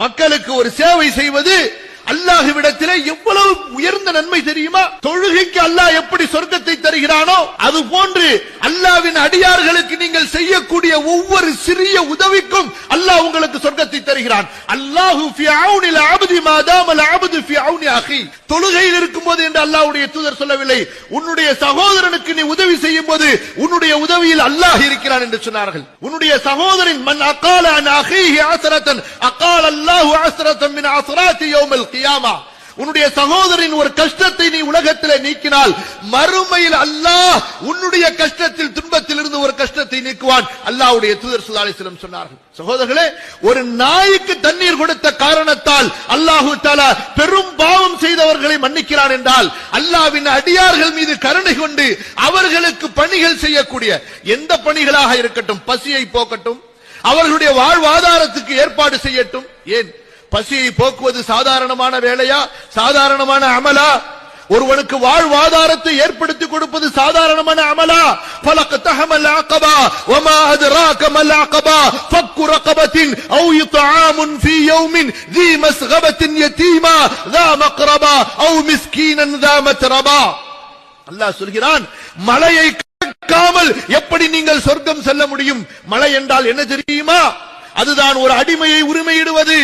மக்களுக்கு ஒரு சேவை செய்வது அல்லாஹுவிடத்திலே எவ்வளவு உயர்ந்த நன்மை தெரியுமா? தொழுகைக்கு அல்லாஹ் எப்படி சொர்க்கத்தை தருகிறானோ அது போன்று அல்லாவின் அடியார்களுக்கு நீங்கள் செய்யக்கூடிய ஒவ்வொரு சிறிய உதவிக்கும் அல்லாஹ் உங்களுக்கு சொர்க்கத்தை தருகிறான். அல்லாஹு ஃபி தொழுகையில் இருக்கும் போது என்று அல்லாவுடைய தூதர் சொல்லவில்லை. உன்னுடைய சகோதரனுக்கு நீ உதவி செய்யும் போது உன்னுடைய உதவியில் அல்லாஹ் இருக்கிறான் என்று சொன்னார்கள். உன்னுடைய சகோதரன் மன் அகால அன் அஹீஹி ஆசரத்தன் அகால் அல்லாஹு ஆசரத்தன் மின் அஸ்ராத்தி யோமல் கியாமா. உன்னுடைய சகோதரின் ஒரு கஷ்டத்தை நீ உலகத்திலே நீக்கினால் மறுமையில் அல்லாஹ் உன்னுடைய கஷ்டத்தில் துன்பத்தில் இருந்து ஒரு கஷ்டத்தை நீக்குவான். அல்லாவுடைய தூதர் ஸல்லல்லாஹு அலைஹி சொன்னார்கள். சகோதரர்களே ஒரு நாய்க்கு தண்ணீர் கொடுத்த காரணத்தால் அல்லாஹு தாலா பெரும் பாவம் செய்தவர்களை மன்னிக்கிறான் என்றால் அல்லாஹ்வின் அடியார்கள் மீது கருணை கொண்டு அவர்களுக்கு பணிகள் செய்யக்கூடிய எந்த பணிகளாக இருக்கட்டும் பசியை போக்கட்டும் அவர்களுடைய வாழ்வாதாரத்துக்கு ஏற்பாடு செய்யட்டும். ஏன்? பசியை போக்குவது சாதாரணமான வேலையா? சாதாரணமான அமலா? ஒருவனுக்கு வாழ்வாதாரத்தை ஏற்படுத்தி கொடுப்பது சாதாரணமான அமலா? பலக்க தகமல் அக்கபா ஒமா அது ராக்கமல் அக்கபா பக்கு ரக்கபத்தின் அவு யுத்தாமுன் ஃபி யௌமின் தி மஸ்கபத்தின் யதீமா தா மக்ரபா அவு மிஸ்கீனன் தா மத்ரபா. அல்லாஹ் சொல்கிறான் மலையை கேட்காமல் எப்படி நீங்கள் சொர்க்கம் செல்ல முடியும்? மலை என்றால் என்ன தெரியுமா? அதுதான் ஒரு அடிமையை உரிமையிடுவது.